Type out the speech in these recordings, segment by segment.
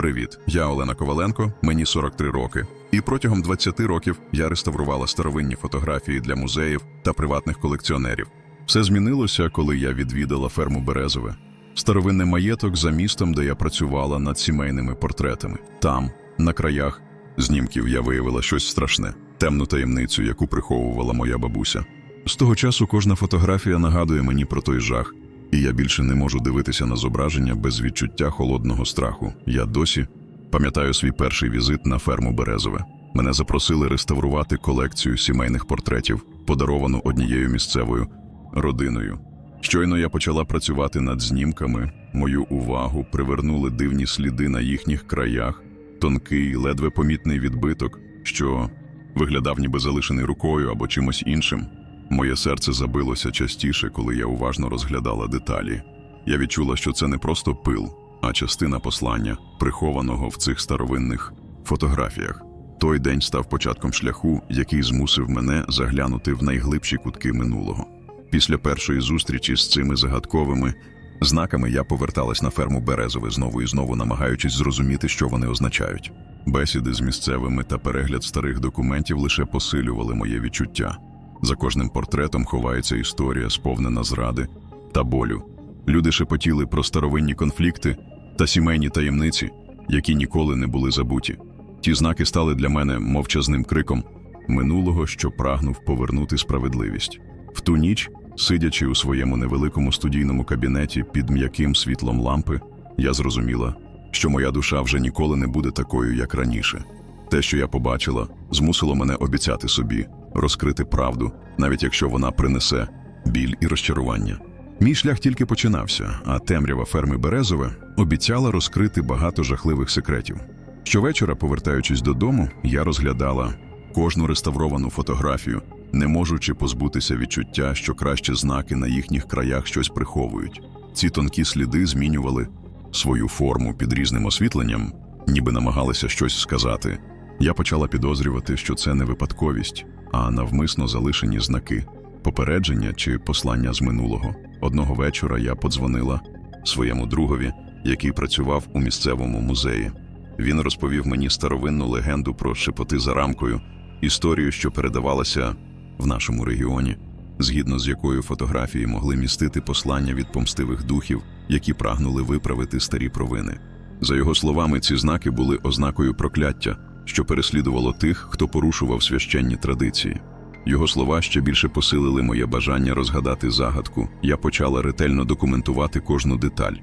Привіт, я Олена Коваленко, мені 43 роки. І протягом 20 років я реставрувала старовинні фотографії для музеїв та приватних колекціонерів. Все змінилося, коли я відвідала ферму Березове. Старовинний маєток за містом, де я працювала над сімейними портретами. Там, на краях знімків, я виявила щось страшне, темну таємницю, яку приховувала моя бабуся. З того часу кожна фотографія нагадує мені про той жах, і я більше не можу дивитися на зображення без відчуття холодного страху. Я досі пам'ятаю свій перший візит на ферму Березове. Мене запросили реставрувати колекцію сімейних портретів, подаровану однією місцевою родиною. Щойно я почала працювати над знімками, мою увагу привернули дивні сліди на їхніх краях, тонкий, ледве помітний відбиток, що виглядав ніби залишений рукою або чимось іншим. Моє серце забилося частіше, коли я уважно розглядала деталі. Я відчула, що це не просто пил, а частина послання, прихованого в цих старовинних фотографіях. Той день став початком шляху, який змусив мене заглянути в найглибші кутки минулого. Після першої зустрічі з цими загадковими знаками я поверталась на ферму Березове знову і знову, намагаючись зрозуміти, що вони означають. Бесіди з місцевими та перегляд старих документів лише посилювали моє відчуття. За кожним портретом ховається історія, сповнена зради та болю. Люди шепотіли про старовинні конфлікти та сімейні таємниці, які ніколи не були забуті. Ті знаки стали для мене мовчазним криком минулого, що прагнув повернути справедливість. В ту ніч, сидячи у своєму невеликому студійному кабінеті під м'яким світлом лампи, я зрозуміла, що моя душа вже ніколи не буде такою, як раніше. Те, що я побачила, змусило мене обіцяти собі розкрити правду, навіть якщо вона принесе біль і розчарування. Мій шлях тільки починався, а темрява ферми Березове обіцяла розкрити багато жахливих секретів. Щовечора, повертаючись додому, я розглядала кожну реставровану фотографію, не можучи позбутися відчуття, що краще знаки на їхніх краях щось приховують. Ці тонкі сліди змінювали свою форму під різним освітленням, ніби намагалися щось сказати. Я почала підозрювати, що це не випадковість, а навмисно залишені знаки, попередження чи послання з минулого. Одного вечора я подзвонила своєму другові, який працював у місцевому музеї. Він розповів мені старовинну легенду про шепоти за рамкою, історію, що передавалася в нашому регіоні, згідно з якою фотографії могли містити послання від помстивих духів, які прагнули виправити старі провини. За його словами, ці знаки були ознакою прокляття, що переслідувало тих, хто порушував священні традиції. Його слова ще більше посилили моє бажання розгадати загадку. Я почала ретельно документувати кожну деталь,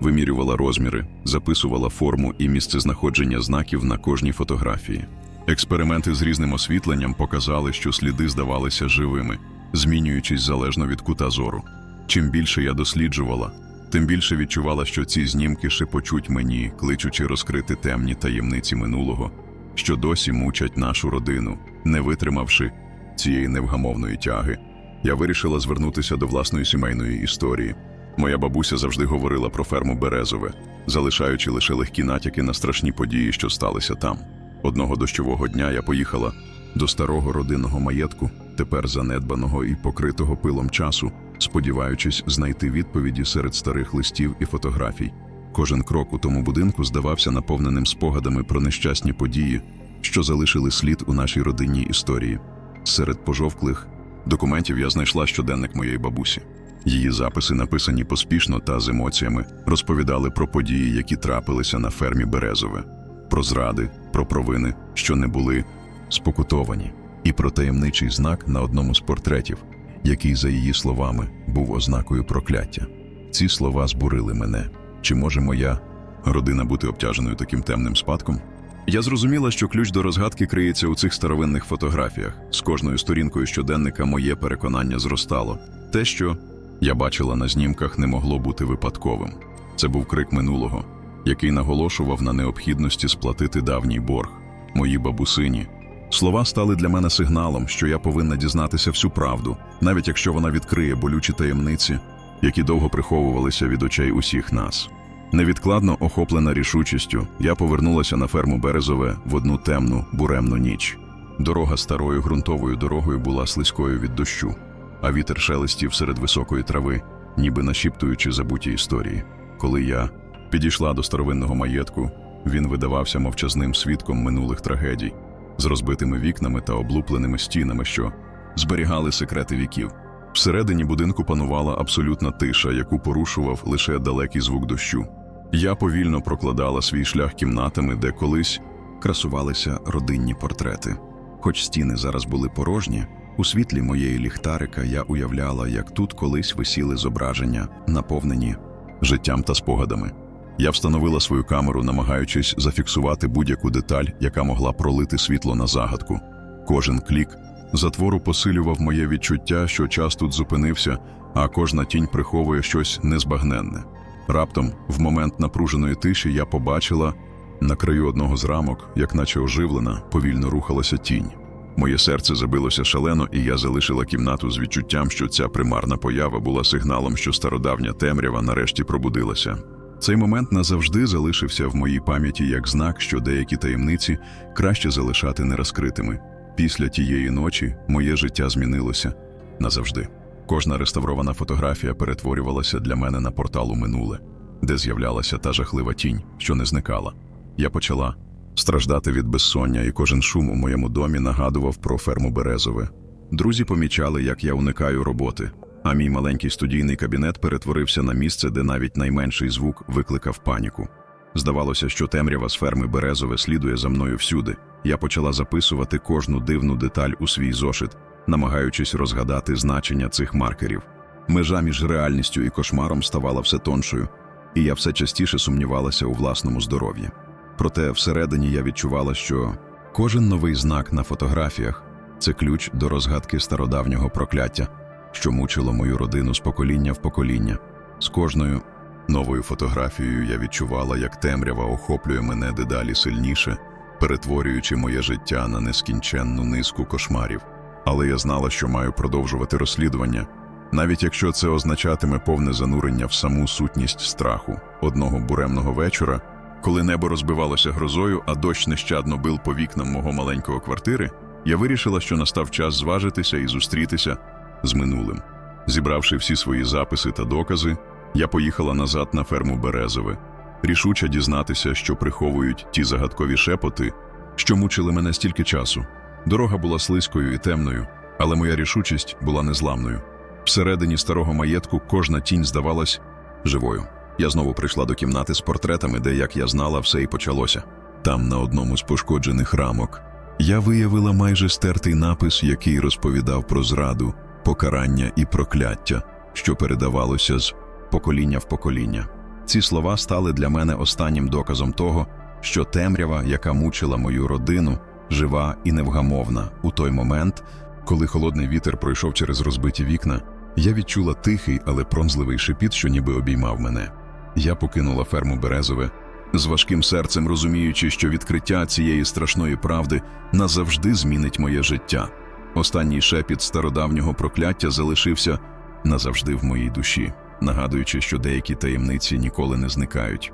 вимірювала розміри, записувала форму і місцезнаходження знаків на кожній фотографії. Експерименти з різним освітленням показали, що сліди здавалися живими, змінюючись залежно від кута зору. Чим більше я досліджувала, тим більше відчувала, що ці знімки шепочуть мені, кличучи розкрити темні таємниці минулого, що досі мучать нашу родину, не витримавши цієї невгамовної тяги. Я вирішила звернутися до власної сімейної історії. Моя бабуся завжди говорила про ферму Березове, залишаючи лише легкі натяки на страшні події, що сталися там. Одного дощового дня я поїхала до старого родинного маєтку, тепер занедбаного і покритого пилом часу, сподіваючись знайти відповіді серед старих листів і фотографій. Кожен крок у тому будинку здавався наповненим спогадами про нещасні події, що залишили слід у нашій родинній історії. Серед пожовклих документів я знайшла щоденник моєї бабусі. Її записи, написані поспішно та з емоціями, розповідали про події, які трапилися на фермі Березове, про зради, про провини, що не були спокутовані, і про таємничий знак на одному з портретів, який, за її словами, був ознакою прокляття. Ці слова збурили мене. Чи може моя родина бути обтяженою таким темним спадком? Я зрозуміла, що ключ до розгадки криється у цих старовинних фотографіях. З кожною сторінкою щоденника моє переконання зростало. Те, що я бачила на знімках, не могло бути випадковим. Це був крик минулого, який наголошував на необхідності сплатити давній борг, моїй бабусині. Слова стали для мене сигналом, що я повинна дізнатися всю правду, навіть якщо вона відкриє болючі таємниці, які довго приховувалися від очей усіх нас. Невідкладно охоплена рішучістю, я повернулася на ферму Березове в одну темну, буремну ніч. Дорога старою ґрунтовою дорогою була слизькою від дощу, а вітер шелестів серед високої трави, ніби нашіптуючи забуті історії. Коли я підійшла до старовинного маєтку, Він видавався мовчазним свідком минулих трагедій, з розбитими вікнами та облупленими стінами, що зберігали секрети віків. Всередині будинку панувала абсолютна тиша, яку порушував лише далекий звук дощу. Я повільно прокладала свій шлях кімнатами, де колись красувалися родинні портрети. Хоч стіни зараз були порожні, у світлі моєї ліхтарика я уявляла, як тут колись висіли зображення, наповнені життям та спогадами. Я встановила свою камеру, намагаючись зафіксувати будь-яку деталь, яка могла пролити світло на загадку. Кожен клік затвору посилював моє відчуття, що час тут зупинився, а кожна тінь приховує щось незбагненне. Раптом, в момент напруженої тиші, я побачила на краю одного з рамок, як наче оживлена, повільно рухалася тінь. Моє серце забилося шалено, і я залишила кімнату з відчуттям, що ця примарна поява була сигналом, що стародавня темрява нарешті пробудилася. Цей момент назавжди залишився в моїй пам'яті як знак, що деякі таємниці краще залишати нерозкритими. Після тієї ночі моє життя змінилося назавжди. Кожна реставрована фотографія перетворювалася для мене на портал у минуле, де з'являлася та жахлива тінь, що не зникала. Я почала страждати від безсоння, і кожен шум у моєму домі нагадував про ферму Березове. Друзі помічали, як я уникаю роботи, а мій маленький студійний кабінет перетворився на місце, де навіть найменший звук викликав паніку. Здавалося, що темрява з ферми Березове слідує за мною всюди. Я почала записувати кожну дивну деталь у свій зошит, намагаючись розгадати значення цих маркерів. Межа між реальністю і кошмаром ставала все тоншою, і я все частіше сумнівалася у власному здоров'ї. Проте всередині я відчувала, що кожен новий знак на фотографіях це ключ до розгадки стародавнього прокляття, що мучило мою родину з покоління в покоління. З кожною новою фотографією я відчувала, як темрява охоплює мене дедалі сильніше, перетворюючи моє життя на нескінченну низку кошмарів. Але я знала, що маю продовжувати розслідування, навіть якщо це означатиме повне занурення в саму сутність страху одного буремного вечора. Коли небо розбивалося грозою, а дощ нещадно бив по вікнам мого маленького квартири, я вирішила, що настав час зважитися і зустрітися з минулим. Зібравши всі свої записи та докази, я поїхала назад на ферму Березове, рішуче дізнатися, що приховують ті загадкові шепоти, що мучили мене стільки часу. Дорога була слизькою і темною, але моя рішучість була незламною. Всередині старого маєтку кожна тінь здавалась живою. Я знову прийшла до кімнати з портретами, де, як я знала, все і почалося. Там, на одному з пошкоджених рамок, я виявила майже стертий напис, який розповідав про зраду, покарання і прокляття, що передавалося з покоління в покоління. Ці слова стали для мене останнім доказом того, що темрява, яка мучила мою родину, жива і невгамовна у той момент, коли холодний вітер пройшов через розбиті вікна, я відчула тихий, але пронзливий шепіт, що ніби обіймав мене. Я покинула ферму Березове з важким серцем, розуміючи, що відкриття цієї страшної правди назавжди змінить моє життя. Останній шепіт стародавнього прокляття залишився назавжди в моїй душі, нагадуючи, що деякі таємниці ніколи не зникають.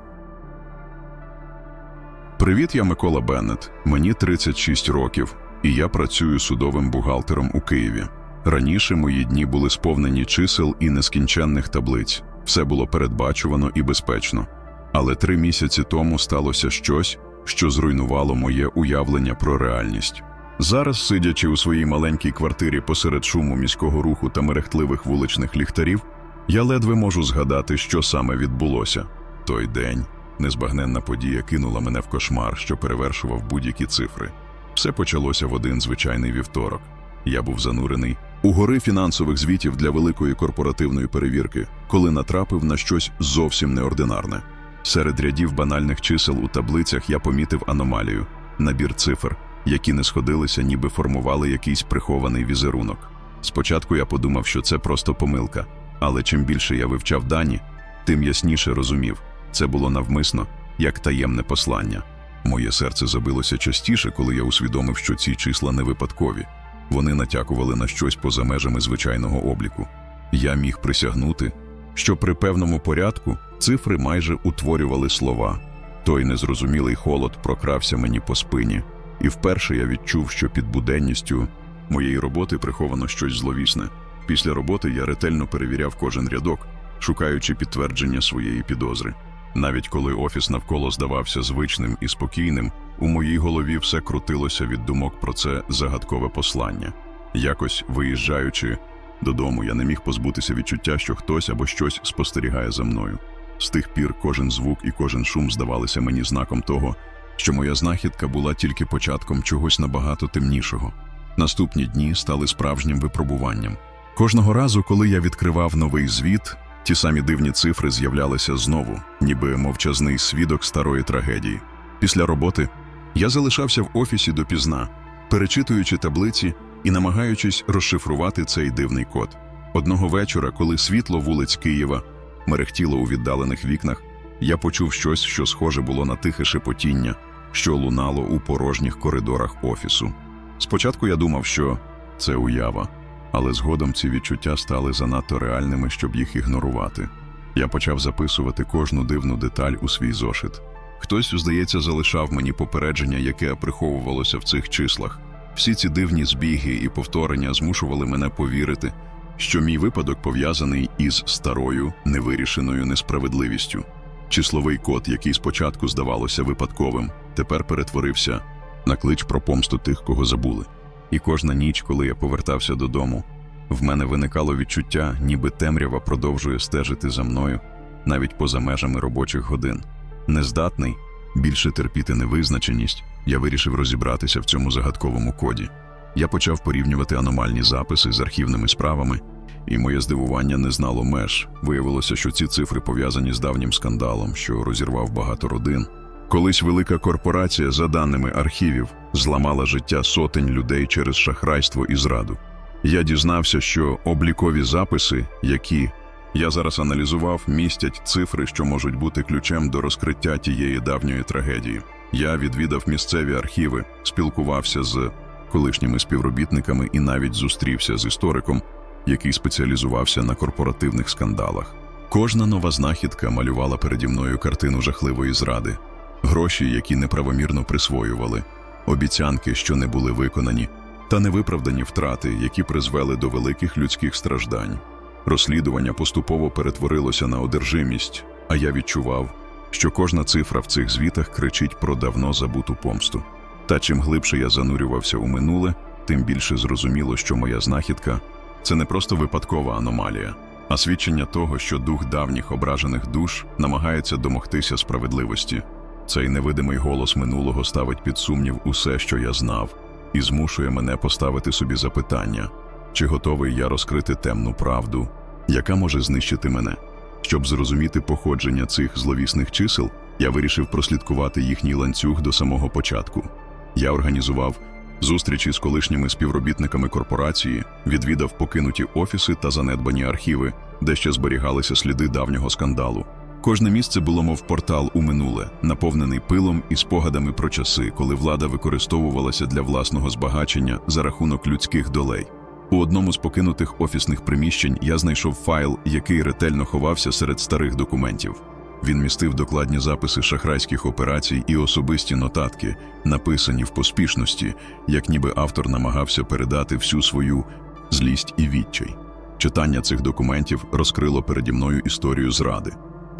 Привіт, я Микола Беннет. Мені 36 років, і я працюю судовим бухгалтером у Києві. Раніше мої дні були сповнені чисел і нескінченних таблиць. Все було передбачувано і безпечно. Але три місяці тому сталося щось, що зруйнувало моє уявлення про реальність. Зараз, сидячи у своїй маленькій квартирі посеред шуму міського руху та мерехтливих вуличних ліхтарів, я ледве можу згадати, що саме відбулося. Той день незбагненна подія кинула мене в кошмар, що перевершував будь-які цифри. Все почалося в один звичайний вівторок. Я був занурений у гори фінансових звітів для великої корпоративної перевірки, коли натрапив на щось зовсім неординарне. Серед рядів банальних чисел у таблицях я помітив аномалію, набір цифр, які не сходилися, ніби формували якийсь прихований візерунок. Спочатку я подумав, що це просто помилка, але чим більше я вивчав дані, тим ясніше розумів це було навмисно, як таємне послання. Моє серце забилося частіше, коли я усвідомив, що ці числа не випадкові. Вони натякували на щось поза межами звичайного обліку. Я міг присягнути, що при певному порядку цифри майже утворювали слова. Той незрозумілий холод прокрався мені по спині, і вперше я відчув, що під буденністю моєї роботи приховано щось зловісне. Після роботи я ретельно перевіряв кожен рядок, шукаючи підтвердження своєї підозри. Навіть коли офіс навколо здавався звичним і спокійним, у моїй голові все крутилося від думок про це загадкове послання. Якось виїжджаючи додому, я не міг позбутися відчуття, що хтось або щось спостерігає за мною. З тих пір кожен звук і кожен шум здавалися мені знаком того, що моя знахідка була тільки початком чогось набагато темнішого. Наступні дні стали справжнім випробуванням. Кожного разу, коли я відкривав новий звіт, ті самі дивні цифри з'являлися знову, ніби мовчазний свідок старої трагедії. Після роботи я залишався в офісі допізна, перечитуючи таблиці і намагаючись розшифрувати цей дивний код. Одного вечора, коли світло вулиць Києва мерехтіло у віддалених вікнах, я почув щось, що схоже було на тихе шепотіння, що лунало у порожніх коридорах офісу. Спочатку я думав, що це уява, але згодом ці відчуття стали занадто реальними, щоб їх ігнорувати. Я почав записувати кожну дивну деталь у свій зошит. Хтось, здається, залишав мені попередження, яке приховувалося в цих числах. Всі ці дивні збіги і повторення змушували мене повірити, що мій випадок пов'язаний із старою невирішеною несправедливістю. Числовий код, який спочатку здавалося випадковим, тепер перетворився на клич про помсту тих, кого забули. І кожна ніч, коли я повертався додому, в мене виникало відчуття, ніби темрява продовжує стежити за мною навіть поза межами робочих годин. Нездатний більше терпіти невизначеність, я вирішив розібратися в цьому загадковому коді. Я почав порівнювати аномальні записи з архівними справами, і моє здивування не знало меж. Виявилося, що ці цифри пов'язані з давнім скандалом, що розірвав багато родин. Колись велика корпорація, за даними архівів, зламала життя сотень людей через шахрайство і зраду. Я дізнався, що облікові записи, які я зараз аналізував, містять цифри, що можуть бути ключем до розкриття тієї давньої трагедії. Я відвідав місцеві архіви, спілкувався з колишніми співробітниками і навіть зустрівся з істориком, який спеціалізувався на корпоративних скандалах. Кожна нова знахідка малювала переді мною картину жахливої зради, гроші, які неправомірно присвоювали, обіцянки, що не були виконані, та невиправдані втрати, які призвели до великих людських страждань. Розслідування поступово перетворилося на одержимість, а я відчував, що кожна цифра в цих звітах кричить про давно забуту помсту. Та чим глибше я занурювався у минуле, тим більше зрозуміло, що моя знахідка це не просто випадкова аномалія, а свідчення того, що дух давніх ображених душ намагається домогтися справедливості. Цей невидимий голос минулого ставить під сумнів усе, що я знав, і змушує мене поставити собі запитання, чи готовий я розкрити темну правду, яка може знищити мене. Щоб зрозуміти походження цих зловісних чисел, я вирішив прослідкувати їхній ланцюг до самого початку. Я організував зустрічі з колишніми співробітниками корпорації, відвідав покинуті офіси та занедбані архіви, де ще зберігалися сліди давнього скандалу. Кожне місце було мов портал у минуле, наповнений пилом і спогадами про часи, коли влада використовувалася для власного збагачення за рахунок людських долей. У одному з покинутих офісних приміщень я знайшов файл, який ретельно ховався серед старих документів. Він містив докладні записи шахрайських операцій і особисті нотатки, написані в поспішності, як ніби автор намагався передати всю свою злість і відчай. Читання цих документів розкрило переді мною історію зради.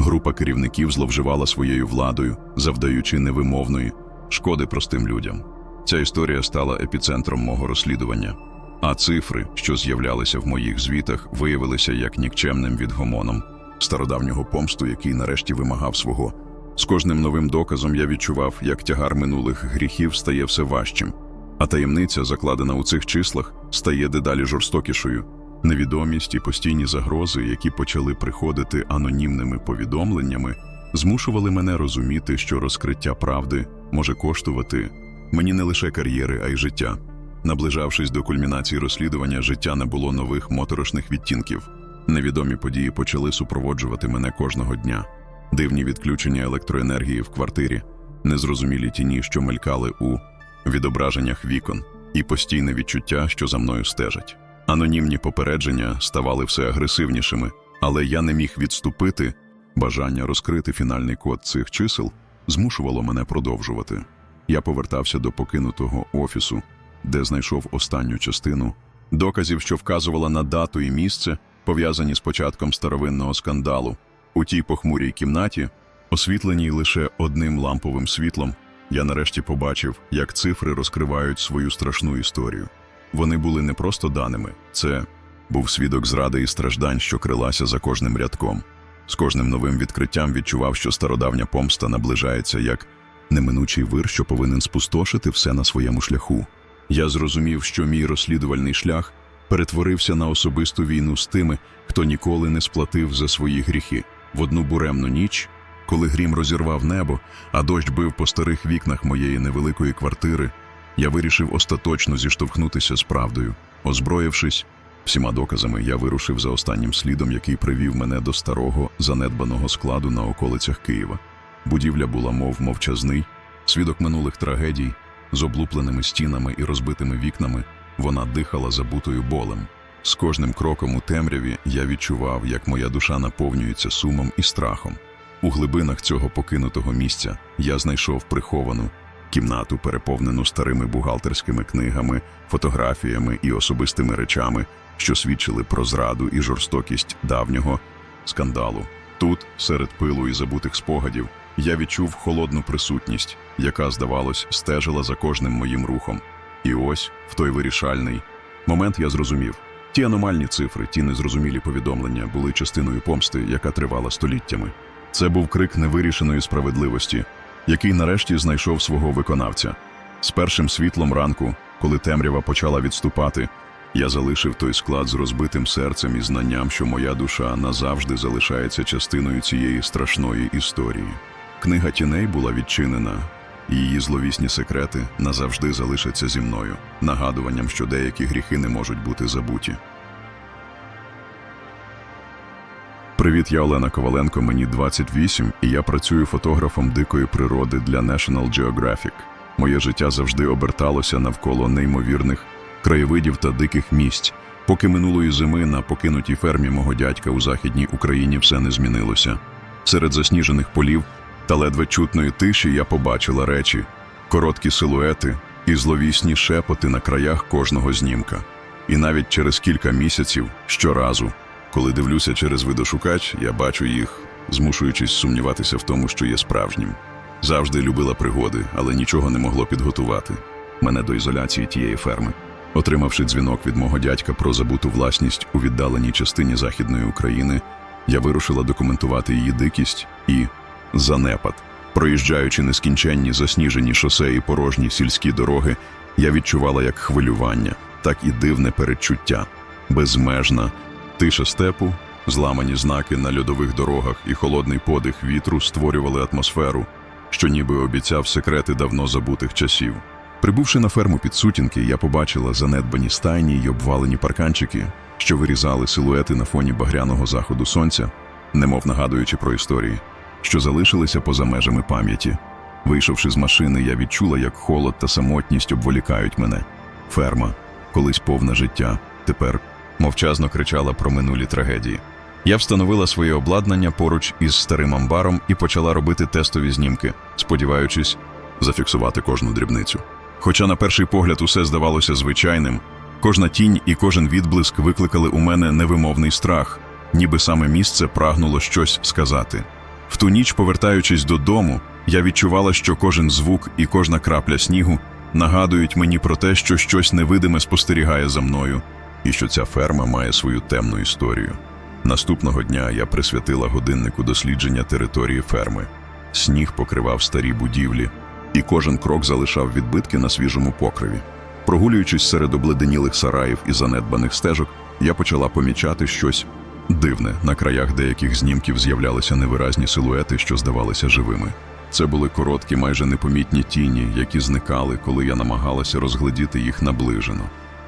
Група керівників зловживала своєю владою, завдаючи невимовної шкоди простим людям. Ця історія стала епіцентром мого розслідування. А цифри, що з'являлися в моїх звітах, виявилися як нікчемним відгомоном стародавнього помсту, який нарешті вимагав свого. З кожним новим доказом я відчував, як тягар минулих гріхів стає все важчим, а таємниця, закладена у цих числах, стає дедалі жорстокішою. Невідомість і постійні загрози, які почали приходити анонімними повідомленнями, змушували мене розуміти, що розкриття правди може коштувати мені не лише кар'єри, а й життя. Наближавшись до кульмінації розслідування, життя набуло нових моторошних відтінків. Невідомі події почали супроводжувати мене кожного дня. Дивні відключення електроенергії в квартирі, незрозумілі тіні, що мелькали у відображеннях вікон, і постійне відчуття, що за мною стежать. Анонімні попередження ставали все агресивнішими, але я не міг відступити. Бажання розкрити фінальний код цих чисел змушувало мене продовжувати. Я повертався до покинутого офісу, де знайшов останню частину доказів, що вказувала на дату і місце, пов'язані з початком старовинного скандалу. У тій похмурій кімнаті Освітленій лише одним ламповим світлом, я нарешті побачив, як цифри розкривають свою страшну історію. Вони були не просто даними, це був свідок зради і страждань, що крилася за кожним рядком. З кожним новим відкриттям відчував, що стародавня помста наближається як неминучий вир, що повинен спустошити все на своєму шляху. Я зрозумів, що мій розслідувальний шлях перетворився на особисту війну з тими, хто ніколи не сплатив за свої гріхи. В одну буремну ніч, коли грім розірвав небо, а дощ бив по старих вікнах моєї невеликої квартири, я вирішив остаточно зіштовхнутися з правдою. Озброївшись всіма доказами, я вирушив за останнім слідом, який привів мене до старого занедбаного складу на околицях Києва. Будівля була мов мовчазний, свідок минулих трагедій, з облупленими стінами і розбитими вікнами, вона дихала забутою болем. З кожним кроком у темряві я відчував, як моя душа наповнюється сумом і страхом. У глибинах цього покинутого місця я знайшов приховану кімнату, переповнену старими бухгалтерськими книгами, фотографіями і особистими речами, що свідчили про зраду і жорстокість давнього скандалу. Тут, серед пилу і забутих спогадів, я відчув холодну присутність, яка, здавалось, стежила за кожним моїм рухом. І ось, в той вирішальний момент я зрозумів. Ті аномальні цифри, ті незрозумілі повідомлення були частиною помсти, яка тривала століттями. Це був крик невирішеної справедливості, який нарешті знайшов свого виконавця. З першим світлом ранку, коли темрява почала відступати, я залишив той склад з розбитим серцем і знанням, що моя душа назавжди залишається частиною цієї страшної історії. Книга тіней була відчинена, і її зловісні секрети назавжди залишаться зі мною, нагадуванням, що деякі гріхи не можуть бути забуті. Привіт, я Олена Коваленко, мені 28, і я працюю фотографом дикої природи для National Geographic. Моє життя завжди оберталося навколо неймовірних краєвидів та диких місць. Поки минулої зими на покинутій фермі мого дядька у Західній Україні все не змінилося. Серед засніжених полів та ледве чутної тиші я побачила речі, короткі силуети і зловісні шепоти на краях кожного знімка. І навіть через кілька місяців щоразу, коли дивлюся через видошукач, я бачу їх, змушуючись сумніватися в тому, що є справжнім. Завжди любила пригоди, але нічого не могло підготувати мене до ізоляції тієї ферми. Отримавши дзвінок від мого дядька про забуту власність у віддаленій частині Західної України, я вирушила документувати її дикість і занепад. Проїжджаючи нескінченні засніжені шосе і порожні сільські дороги, я відчувала як хвилювання, так і дивне передчуття, безмежна тиша степу, зламані знаки на льодових дорогах і холодний подих вітру створювали атмосферу, що ніби обіцяв секрети давно забутих часів. Прибувши на ферму під сутінки, я побачила занедбані стайні й обвалені парканчики, що вирізали силуети на фоні багряного заходу сонця, немов нагадуючи про історії, що залишилися поза межами пам'яті. Вийшовши з машини, я відчула, як холод та самотність обволікають мене. Ферма, колись повне життя, тепер мовчазно кричала про минулі трагедії. Я встановила своє обладнання поруч із старим амбаром і почала робити тестові знімки, сподіваючись зафіксувати кожну дрібницю. Хоча на перший погляд усе здавалося звичайним, кожна тінь і кожен відблиск викликали у мене невимовний страх, ніби саме місце прагнуло щось сказати. В ту ніч, повертаючись додому, я відчувала, що кожен звук і кожна крапля снігу нагадують мені про те, що щось невидиме спостерігає за мною, і що ця ферма має свою темну історію. Наступного дня я присвятила годиннику дослідження території ферми. Сніг покривав старі будівлі, і кожен крок залишав відбитки на свіжому покриві. Прогулюючись серед обледенілих сараїв і занедбаних стежок, я почала помічати щось дивне. На краях деяких знімків з'являлися невиразні силуети, що здавалися живими. Це були короткі, майже непомітні тіні, які зникали, коли я намагалася розглядіти їх наближено.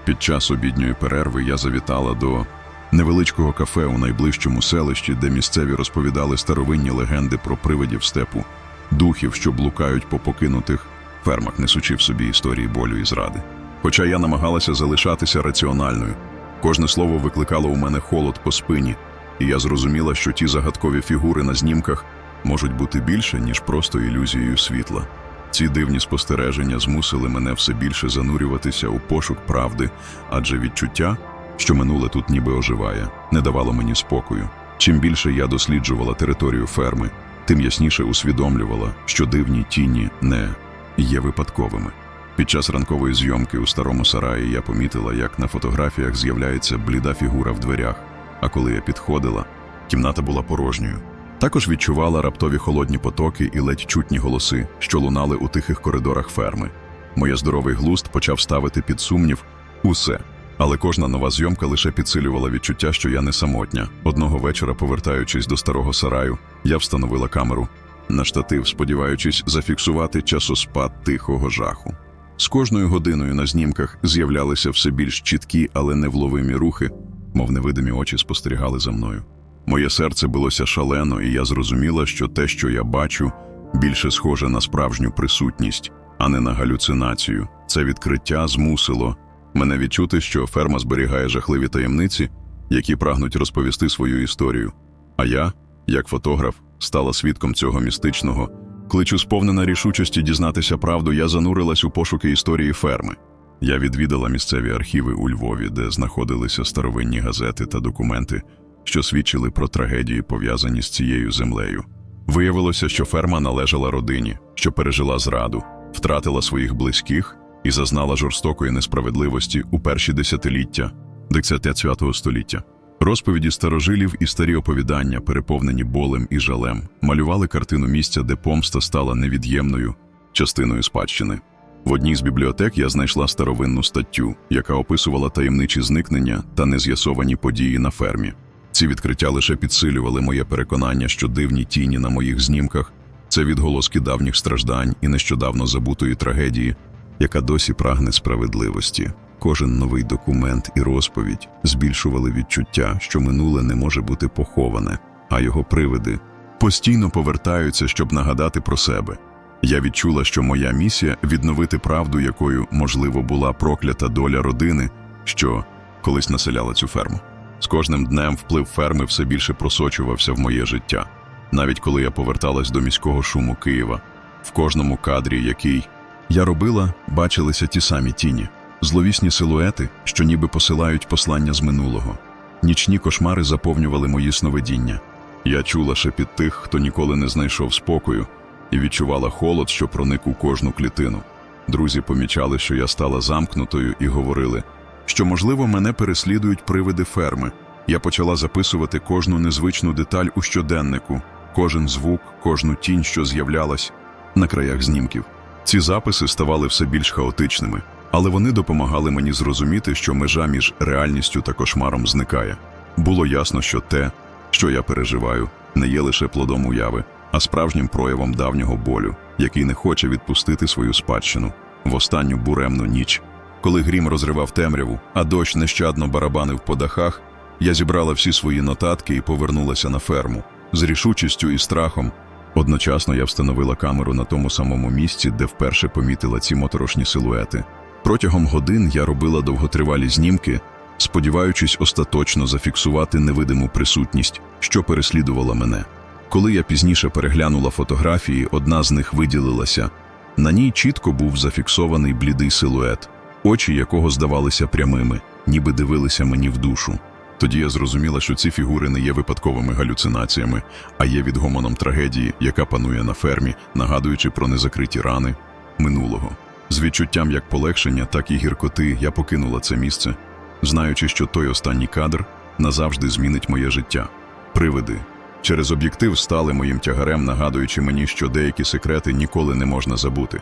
Під час обідньої перерви я завітала до невеличкого кафе у найближчому селищі, де місцеві розповідали старовинні легенди про привидів степу, духів, що блукають по покинутих фермах, несучи в собі історії болю і зради. Хоча я намагалася залишатися раціональною, кожне слово викликало у мене холод по спині, і я зрозуміла, що ті загадкові фігури на знімках можуть бути більше, ніж просто ілюзією світла. Ці дивні спостереження змусили мене все більше занурюватися у пошук правди, адже відчуття, що минуле тут ніби оживає, не давало мені спокою. Чим більше я досліджувала територію ферми, тим ясніше усвідомлювала, що дивні тіні не є випадковими. Під час ранкової зйомки у старому сараї я помітила, як на фотографіях з'являється бліда фігура в дверях, а коли я підходила, кімната була порожньою. Також відчувала раптові холодні потоки і ледь чутні голоси, що лунали у тихих коридорах ферми. Моє здоровий глузд почав ставити під сумнів усе. Але кожна нова зйомка лише підсилювала відчуття, що я не самотня. Одного вечора, повертаючись до старого сараю, я встановила камеру на штатив, сподіваючись зафіксувати часоспад тихого жаху. З кожною годиною на знімках з'являлися все більш чіткі, але невловимі рухи, мов невидимі очі спостерігали за мною. Моє серце билося шалено, і я зрозуміла, що те, що я бачу, більше схоже на справжню присутність, а не на галюцинацію. Це відкриття змусило мене відчути, що ферма зберігає жахливі таємниці, які прагнуть розповісти свою історію. А я, як фотограф, стала свідком цього містичного. Кличу сповнена рішучості дізнатися правду, я занурилась у пошуки історії ферми. Я відвідала місцеві архіви у Львові, де знаходилися старовинні газети та документи, що свідчили про трагедії, пов'язані з цією землею. Виявилося, що ферма належала родині, що пережила зраду, втратила своїх близьких і зазнала жорстокої несправедливості у перші десятиліття ХХ століття. Розповіді старожилів і старі оповідання, переповнені болем і жалем, малювали картину місця, де помста стала невід'ємною частиною спадщини. В одній з бібліотек я знайшла старовинну статтю, яка описувала таємничі зникнення та нез'ясовані події на фермі. Ці відкриття лише підсилювали моє переконання, що дивні тіні на моїх знімках це відголоски давніх страждань і нещодавно забутої трагедії, яка досі прагне справедливості. Кожен новий документ і розповідь збільшували відчуття, що минуле не може бути поховане, а його привиди постійно повертаються, щоб нагадати про себе. Я відчула, що моя місія відновити правду, якою, можливо, була проклята доля родини, що колись населяла цю ферму. З кожним днем вплив ферми все більше просочувався в моє життя. Навіть коли я поверталась до міського шуму Києва, в кожному кадрі, який я робила, бачилися ті самі тіні, зловісні силуети, що ніби посилають послання з минулого. Нічні кошмари заповнювали мої сновидіння. Я чула шепіт тих, хто ніколи не знайшов спокою, і відчувала холод, що проник у кожну клітину. Друзі помічали, що я стала замкнутою, і говорили, що, можливо, мене переслідують привиди ферми. Я почала записувати кожну незвичну деталь у щоденнику, кожен звук, кожну тінь, що з'являлась на краях знімків. Ці записи ставали все більш хаотичними, але вони допомагали мені зрозуміти, що межа між реальністю та кошмаром зникає. Було ясно, що те, що я переживаю, не є лише плодом уяви, а справжнім проявом давнього болю, який не хоче відпустити свою спадщину в останню буремну ніч. Коли грім розривав темряву, а дощ нещадно барабанив по дахах, я зібрала всі свої нотатки і повернулася на ферму з рішучістю і страхом. Одночасно я встановила камеру на тому самому місці, де вперше помітила ці моторошні силуети. Протягом годин я робила довготривалі знімки, сподіваючись остаточно зафіксувати невидиму присутність, що переслідувала мене. Коли я пізніше переглянула фотографії, одна з них виділилася. На ній чітко був зафіксований блідий силует, очі якого здавалися прямими, ніби дивилися мені в душу. Тоді я зрозуміла, що ці фігури не є випадковими галюцинаціями, а є відгомоном трагедії, яка панує на фермі, нагадуючи про незакриті рани минулого. З відчуттям як полегшення, так і гіркоти я покинула це місце, знаючи, що той останній кадр назавжди змінить моє життя. Привиди через об'єктив стали моїм тягарем, нагадуючи мені, що деякі секрети ніколи не можна забути.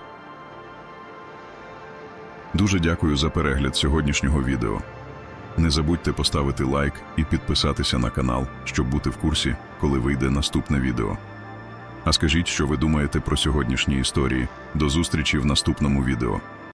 Дуже дякую за перегляд сьогоднішнього відео. Не забудьте поставити лайк і підписатися на канал, щоб бути в курсі, коли вийде наступне відео. А скажіть, що ви думаєте про сьогоднішні історії. До зустрічі в наступному відео.